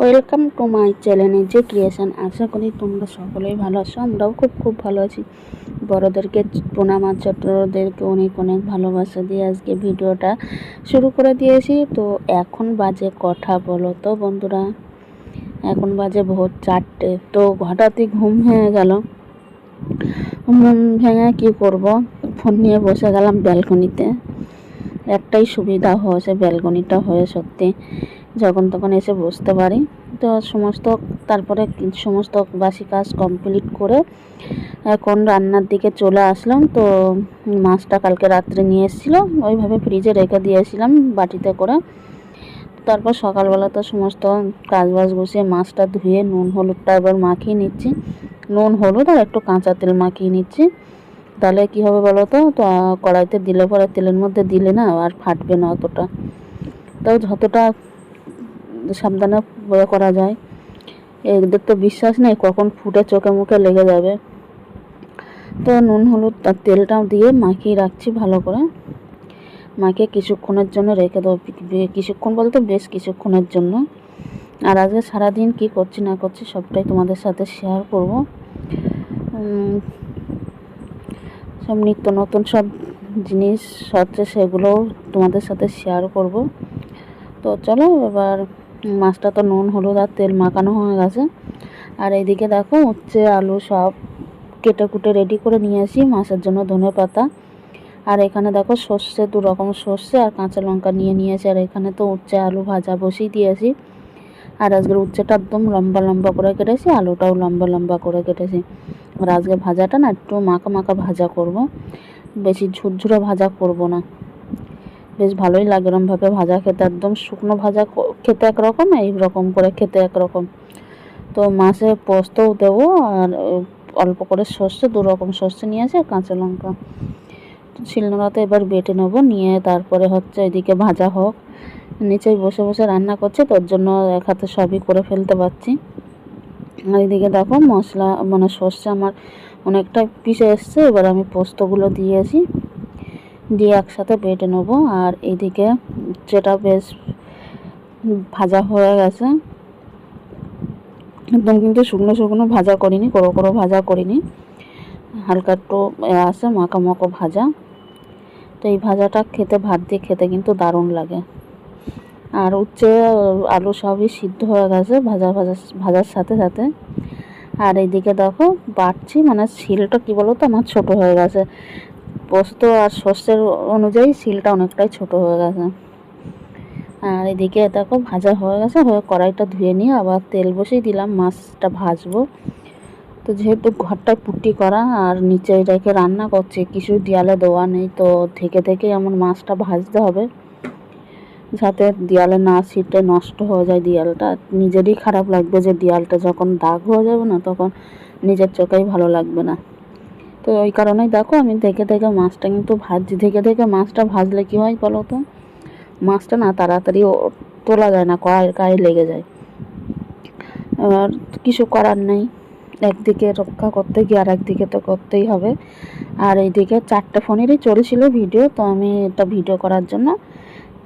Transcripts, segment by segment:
Welcome to মাই চ্যানেলে যে creation আশা করি তোমরা সকলেই ভালো আছো, আমরাও খুব খুব ভালো আছি। বড়োদেরকে, প্রণাম আর ছোটদেরকে অনেক অনেক ভালোবাসা দিয়ে আজকে ভিডিওটা শুরু করে দিয়েছি। তো এখন বাজে কথা বলো তো বন্ধুরা। এখন বাজে ভোর চারটে, তো হঠাৎই ঘুম ভেঙে গেল। ঘুম ভেঙে কী করব? ফোন নিয়ে বসে গেলাম ব্যালকনিতে। একটাই সুবিধা হয়েছে ব্যালকনিটা হয়ে সত্যি যখন তখন এসে বসতে পারি। তো সমস্ত, তারপরে সমস্ত বাসি কাজ কমপ্লিট করে এখন রান্নার দিকে চলে আসলাম। তো মাছটা কালকে রাত্রে নিয়ে এসেছিল, ওইভাবে ফ্রিজে রেখে দিয়েছিলাম বাটিতে করে। তারপর সকালবেলা তো সমস্ত কাজ বাজ গুছিয়ে মাছটা ধুয়ে নুন, হলুদটা এবার মাখিয়ে নিচ্ছি। নুন, হলুদ আর একটু কাঁচা তেল মাখিয়ে নিচ্ছি। তাহলে কী হবে বলো তো? কড়াইতে দিলে পরে তেলের মধ্যে দিলে না আর ফাটবে না অতটা। তাও যতটা সাবধানে করা যায়। এদের তো বিশ্বাস নেই কখন ফুটে চোখে মুখে লেগে যাবে। তো নুন, হলুদ আর তেলটাও দিয়ে মাখিয়ে রাখছি ভালো করে। মাখিয়ে কিছুক্ষণের জন্য রেখে দেবো। কিছুক্ষণ বলতে বেশ কিছুক্ষণের জন্য। আর আজকে সারাদিন কি করছি না করছি সবটাই তোমাদের সাথে শেয়ার করব। সব নিত্য নতুন সব জিনিস হচ্ছে সেগুলোও তোমাদের সাথে শেয়ার করব। তো চলো এবার মাছটা তো নুন, হলুদ আর তেল মাখানো হয়ে গেছে। আর এইদিকে দেখো উচ্ছে আলু সব কেটে কুটে রেডি করে নিয়ে আসি, মাছের জন্য ধনে পাতা। আর এখানে দেখো সর্ষে, দু রকম সর্ষে আর কাঁচা লঙ্কা নিয়ে নিয়েছি আর এখানে তো উচ্ছে, আলু ভাজা বসিয়ে দিয়েছি আর আজকের উচ্ছেটা একদম লম্বা লম্বা করে কেটেছি, আলুটাও লম্বা লম্বা করে কেটেছি। আর আজকে ভাজাটা না একটু মাখা মাখা ভাজা করব। বেশি ঝুরঝুরে ভাজা করব না। বেশ ভালোই লাগে এরমভাবে ভাজা খেতে। একদম শুকনো ভাজা খেতে একরকম, এই রকম করে খেতে একরকম। তো মাছে পোস্তও দেবো আর অল্প করে সর্ষে, দু রকম সর্ষে নিয়ে আসে কাঁচা লঙ্কা। শিলনোড়াতে এবার বেটে নেব, নিয়ে তারপরে হচ্ছে এদিকে ভাজা হোক। নিচেই বসে বসে রান্না করছে, তোর জন্য এক হাতে সবই করে ফেলতে পারছি। আর এদিকে দেখো মশলা মানে সর্ষে আমার অনেকটা পিষে এসছে, এবার আমি পোস্তগুলো দিয়েছি দিয়ে একসাথে বেটে নেব। আর এদিকে যেটা বেশ ভাজা হয়ে গেছে, একদম কিন্তু শুকনো শুকনো ভাজা করিনি, করো করো ভাজা করিনি। হালকা একটু আছে মাখো ভাজা। তো এই ভাজাটা খেতে, ভাত দিয়ে খেতে কিন্তু দারুণ লাগে। আর উচ্ছে আলু সবই সিদ্ধ হয়ে গেছে ভাজা ভাজা ভাজার সাথে সাথে। আর এইদিকে দেখো বাটছি মানে শিলটা কী বলো তো আমার ছোট হয়ে গেছে। পোস্ত আর সর্ষের অনুযায়ী শিলটা অনেকটাই ছোট হয়ে গেছে। আর এদিকে দেখো ভাজা হয়ে গেছে, হয়ে কড়াইটা ধুয়ে নিয়ে আবার তেল বসিয়ে দিলাম, মাছটা ভাজবো। তো যেহেতু ঘরটা পুটি করা আর নিচে রেখে রান্না করছে, কিছু দেয়ালে দেওয়া নেই, তো থেকে থেকে এমন মাছটা ভাজতে হবে। যাতে দেয়ালে না ছিটে নষ্ট হয়ে যায় দেয়ালটা। নিজেরই খারাপ লাগবে যে দেয়ালটা যখন দাগ হয়ে যাবে না, তখন নিজের চোখেই ভালো লাগবে না। তো ওই কারণেই দেখো আমি দেখে দেখে মাছটা কিন্তু ভাজছি। দেখে দেখে মাছটা ভাজলে কী হয় বলো তো? মাছটা না তাড়াতাড়ি তোলা যায় না, কড়াইয়ের গায়ে লেগে যায়। আর কিছু করার নেই। একদিকে রক্ষা করতে গিয়ে আর একদিকে তো করতেই হবে। আর এইদিকে চারটে ফোনেরই চলছিল ভিডিও, তো আমি এটা ভিডিও করার জন্য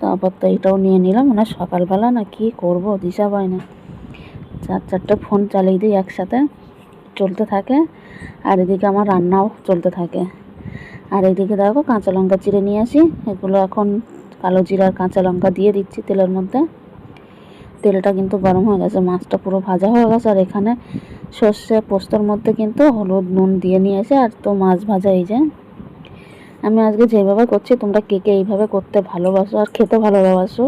তারপর তো এটাও নিয়ে নিলাম। মানে সকালবেলা না কি করব দিশা পায় না। চার চারটে ফোন চালিয়ে দিই একসাথে, চলতে থাকে। আর এদিকে আমার রান্নাও চলতে থাকে। আর এদিকে দেখো কাঁচা লঙ্কা চিড়ে নিয়ে আসি। এগুলো এখন কালো জিরা আর কাঁচা লঙ্কা দিয়ে দিচ্ছি তেলের মধ্যে। তেলটা কিন্তু গরম হয়ে গেছে, মাছটা পুরো ভাজা হয়ে গেছে। আর এখানে সর্ষে পোস্তর মধ্যে কিন্তু হলুদ নুন দিয়ে নিয়েছে আর তো মাছ ভাজা এই যে। আমি আজকে যেভাবে করছি, তোমরা কে কে এইভাবে করতে ভালোবাসো আর খেতে ভালোবাসো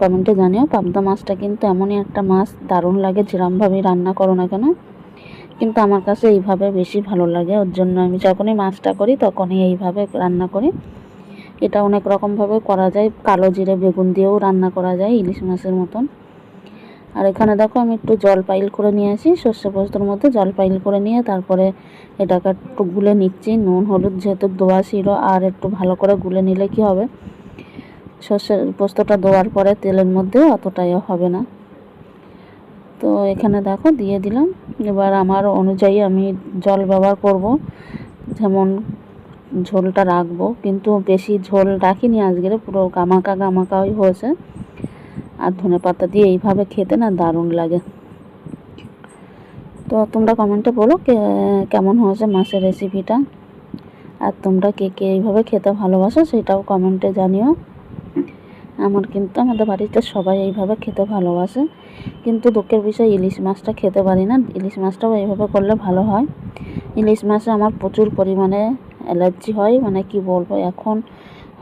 কমেন্টে জানিও। পাবদা মাছটা কিন্তু এমনই একটা মাছ, দারুণ লাগে, যেরমভাবেই রান্না করো না কেন। কিন্তু আমার কাছে এইভাবে বেশি ভালো লাগে, ওর জন্য আমি যখনই মাছটা করি, তখনই এইভাবে রান্না করি। এটা অনেক রকমভাবে করা যায়, কালো জিরে বেগুন দিয়েও রান্না করা যায়, ইলিশ মাছের মতন। আর এখানে দেখো আমি একটু জল পাইল করে নিয়ে আসি, সর্ষে পোস্তর মধ্যে জল পাইল করে নিয়ে তারপরে এটাকে একটু গুলে নিচ্ছি, নুন, হলুদ যেহেতু দোয়া ছিল আর একটু ভালো করে গুলে নিলে কি হবে? সর্ষে পোস্তটা দেওয়ার পরে তেলের মধ্যে অতটাই হবে না। তো এখানে দেখো দিয়ে দিলাম, এবার আমার অনুযায়ী আমি জল ব্যবহার করব, যেমন ঝোলটা রাখব, কিন্তু বেশি ঝোল রাখিনি আজকের, পুরো গামাকা গামাকাই হয়েছে। আর ধনে পাতা দিয়ে এইভাবে খেতে না দারুণ লাগে। তো তোমরা কমেন্টে বলো কেমন হয়েছে মাছের রেসিপিটা আর তোমরা কে কে এইভাবে খেতে ভালোবাসো সেটাও কমেন্টে জানিও। আমার কিন্তু আমাদের বাড়িতে সবাই এইভাবে খেতে ভালোবাসে। কিন্তু দুঃখের বিষয়, ইলিশ মাছটা খেতে পারি না। ইলিশ মাছটাও এইভাবে করলে ভালো হয়। ইলিশ মাছে আমার প্রচুর পরিমাণে অ্যালার্জি হয়। মানে কি বলব, এখন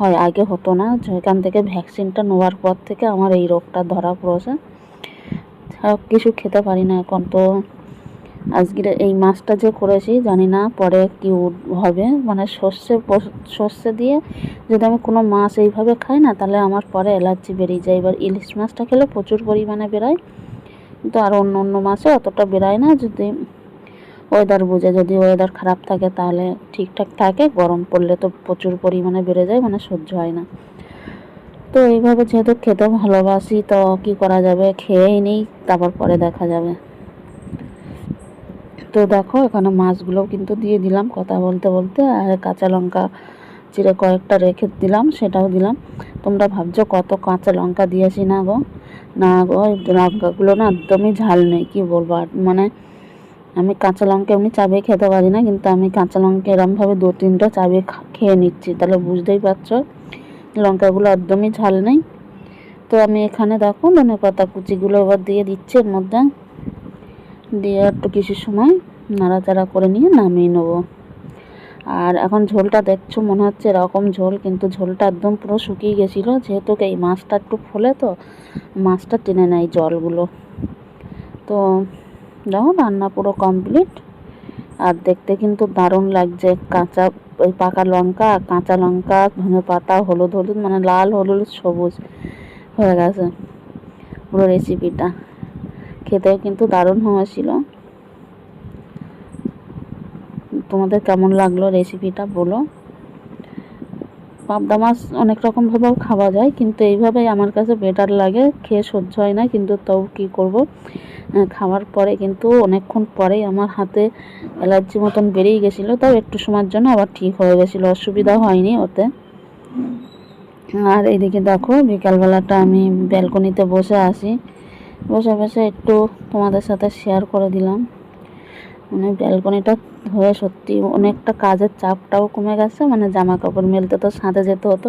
হয়, আগে হতো না। এখান থেকে ভ্যাকসিনটা নেওয়ার পর থেকে আমার এই রোগটা ধরা পড়েছে। কিছু খেতে পারি না এখন, তো আজকের এই মাছটা যে করেছি, জানি না পরে কি হবে। মানে সর্ষে সর্ষে দিয়ে যদি আমি কোনো মাছ এইভাবে খাই না, তাহলে আমার পরে অ্যালার্জি বেরিয়ে যায়। এবার ইলিশ মাছটা খেলে প্রচুর পরিমাণে বেরোয়। কিন্তু আর অন্য অন্য মাছে অতটা বেরোয় না যদি ওয়েদার বুঝে। যদি ওয়েদার খারাপ থাকে তাহলে ঠিকঠাক থাকে, গরম পড়লে তো প্রচুর পরিমাণে বেড়ে যায় মানে সহ্য হয় না। তো এইভাবে যেহেতু খেতে ভালোবাসি, তো কি করা যাবে? খেয়েই নিই, তারপর পরে দেখা যাবে। তো দেখো, এখানে মাছগুলোও কিন্তু দিয়ে দিলাম কথা বলতে বলতে, আর কাঁচা লঙ্কা চিড়ে কয়েকটা রেখে দিলাম, সেটাও দিলাম। তোমরা ভাবছ কত কাঁচা লঙ্কা দিয়েছি না গো? না গো লঙ্কাগুলো না একদমই ঝাল নেই, কি বলব? আর মানে আমি কাঁচা লঙ্কা এমনি চাবিয়ে খেতে পারি না, কিন্তু আমি কাঁচা লঙ্কা এরমভাবে দু তিনটা চাবিয়ে খেয়ে নিচ্ছি, তাহলে বুঝতেই পারছ? লঙ্কাগুলো একদমই ঝাল নেই। তো আমি এখানে দেখো ধনে পাতা কুচিগুলো এবার দিয়ে দিচ্ছি এর মধ্যে। দিয়ে একটু কিছু সময় নাড়াচাড়া করে নিয়ে নামিয়ে নেব। আর এখন ঝোলটা দেখছ, মনে হচ্ছে এরকম ঝোল, কিন্তু ঝোলটা একদম পুরো শুকিয়ে গেছিল, যেহেতু এই মাছটা একটু ফোলে তো, মাছটা টেনে নেয় জলগুলো। তো দেখো রান্না পুরো কমপ্লিট আর দেখতে কিন্তু দারুণ লাগছে, কাঁচা, ওই পাকা লঙ্কা, কাঁচা লঙ্কা, ধনে পাতা, হলুদ হলুদ মানে লাল, হলুদ, সবুজ হয়ে গেছে পুরো রেসিপিটা খেতেও কিন্তু দারুণ হয়েছিল। তোমাদের কেমন লাগল রেসিপিটা বলো। পাবদা মাছ অনেক রকমভাবেও খাওয়া যায়, কিন্তু এইভাবেই আমার কাছে বেটার লাগে। খেয়ে সহ্য হয় না, কিন্তু তাও কী করব? খাওয়ার পরে কিন্তু অনেকক্ষণ পরেই আমার হাতে অ্যালার্জি মতন বেরিয়ে গেছিল, তাও একটু সময়ের জন্য আবার ঠিক হয়ে গেছিল, অসুবিধা হয়নি ওতে। আর এইদিকে দেখো, বিকালবেলাটা আমি ব্যালকনিতে বসে আসি বসে বসে একটু তোমাদের সাথে শেয়ার করে দিলাম। মানে ব্যালকনিটা হয়ে সত্যি অনেকটা কাজের চাপটাও কমে গেছে মানে জামা কাপড় মেলতে তো সাঁতে যেতে হতো।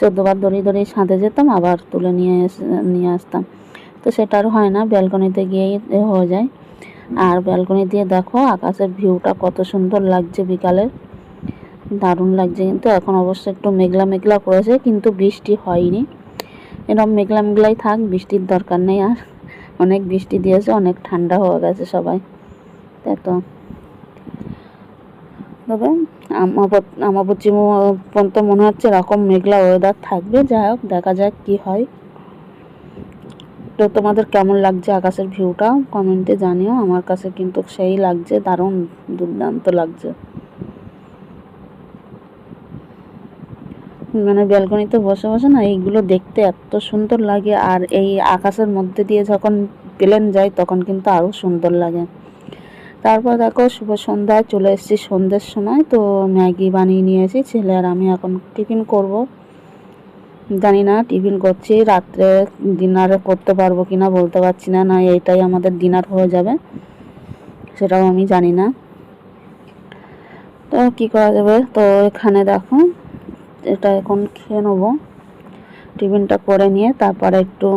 চোদ্দবার দড়ি দড়ি সাঁতে যেতাম, আবার তুলে নিয়ে এসে, নিয়ে আসতাম। তো সেটা আর হয় না, ব্যালকনিতে গিয়েই হয়ে যায়। আর ব্যালকনি দিয়ে দেখো আকাশের ভিউটা কত সুন্দর লাগছে বিকালের দারুণ লাগছে কিন্তু এখন অবশ্য একটু মেঘলা মেঘলা করেছে কিন্তু বৃষ্টি হয়নি। এরকম মেঘলা মেঘলাই থাক, বৃষ্টির দরকার নেই আর। অনেক বৃষ্টি দিয়েছে, অনেক ঠান্ডা হয়ে গেছে সবাই। তাই তো। তবে আমার বুঝি পর্যন্ত মনে হচ্ছে এরকম মেঘলা ওয়েদার থাকবে। যাই হোক, দেখা যাক কি হয়। তো তোমাদের কেমন লাগছে আকাশের ভিউটা? কমেন্টে জানিও। আমার কাছে কিন্তু সেই লাগছে, দারুণ দুর্দান্ত লাগছে। মানে ব্যালকনিতে বসে বসে না এইগুলো দেখতে এত সুন্দর লাগে, আর এই আকাশের মধ্যে দিয়ে যখন প্লেন যায় তখন কিন্তু আরও সুন্দর লাগে। তারপর দেখো, শুভ সন্ধ্যায় চলে এসেছি সন্ধ্যের সময়, তো ম্যাগি বানিয়ে নিয়েছি, ছেলে আর আমি এখন টিফিন করব। জানি না, টিফিন করছি, রাত্রে ডিনার করতে পারব কি না বলতে পারছি না না এটাই আমাদের ডিনার হয়ে যাবে, সেটাও আমি জানি না। তো কি করা যাবে? তো এখানে দেখো, এটা এখন খেয়ে নেব, টিফিনটা করে নিয়ে তারপরে একটু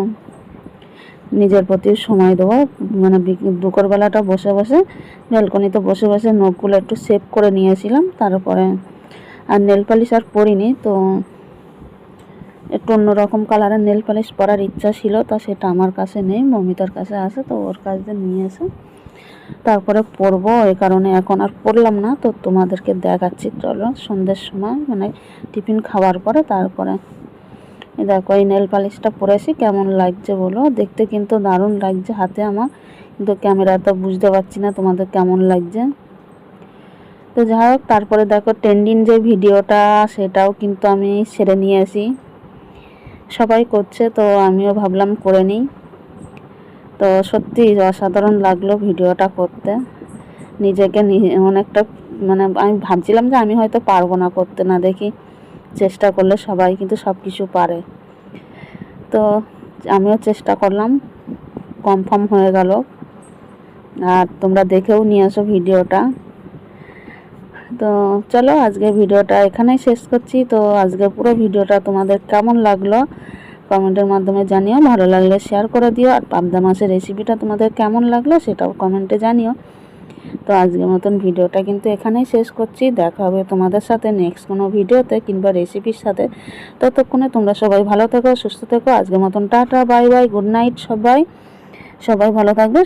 নিজের প্রতি সময় দেবো মানে দুপুরবেলাটা বসে বসে, ব্যালকনিতে বসে বসে নখগুলো একটু সেভ করে নিয়েছিলাম, তারপরে আর নেল পালিশ আর পরিনি, তো একটু অন্যরকম কালারের নেল পালিশ পরার ইচ্ছা ছিল, তা সেটা আমার কাছে নেই, মমিতার কাছে আছে, তো ওর কাছ দিয়ে নিয়ে এসে। তারপরে পরবো এই কারণে এখন আর পরলাম না, তো তোমাদেরকে দেখাচ্ছি, চলো সন্ধ্যের সময় মানে টিফিন খাওয়ার পরে তারপরে। দেখো, এই নেল পালিশটা পরেছি, কেমন লাগছে বলো? দেখতে কিন্তু দারুণ লাগছে হাতে আমার, কিন্তু ক্যামেরাতে বুঝতে পারছি না তোমাদের কেমন লাগছে। তো যাই হোক, তারপরে দেখো ট্রেন্ডিং যে ভিডিওটা সেটাও কিন্তু আমি সেরে নিয়ে আসি সবাই করছে, তো আমিও ভাবলাম করে নিই। তো সত্যি অসাধারণ লাগল ভিডিওটা করতে। নিজেকে অনেকটা মানে আমি ভাবছিলাম যে আমি হয়তো পারব না করতে, না দেখি চেষ্টা করলে সবাই কিন্তু সব কিছু পারে। তো আমিও চেষ্টা করলাম, কনফার্ম হয়ে গেল। আর তোমরা দেখেও নিয়ে আসো ভিডিওটা। তো চলো আজকে ভিডিওটা এখানেই শেষ করছি। তো আজকে পুরো ভিডিওটা তোমাদের কেমন লাগল কমেন্টের মাধ্যমে জানিও, ভালো লাগলে শেয়ার করে দিও, আর পাবদা মাছের রেসিপিটা তোমাদের কেমন লাগল সেটাও কমেন্টে জানিও। তো আজকের মতন ভিডিওটা কিন্তু এখানেই শেষ করছি। দেখা হবে তোমাদের সাথে নেক্সট কোনো ভিডিওতে কিংবা রেসিপির সাথে। ততক্ষণে তোমরা সবাই ভালো থেকো, সুস্থ থেকো। আজকের মতন tata bye bye good night সবাই। সবাই ভালো থাকবে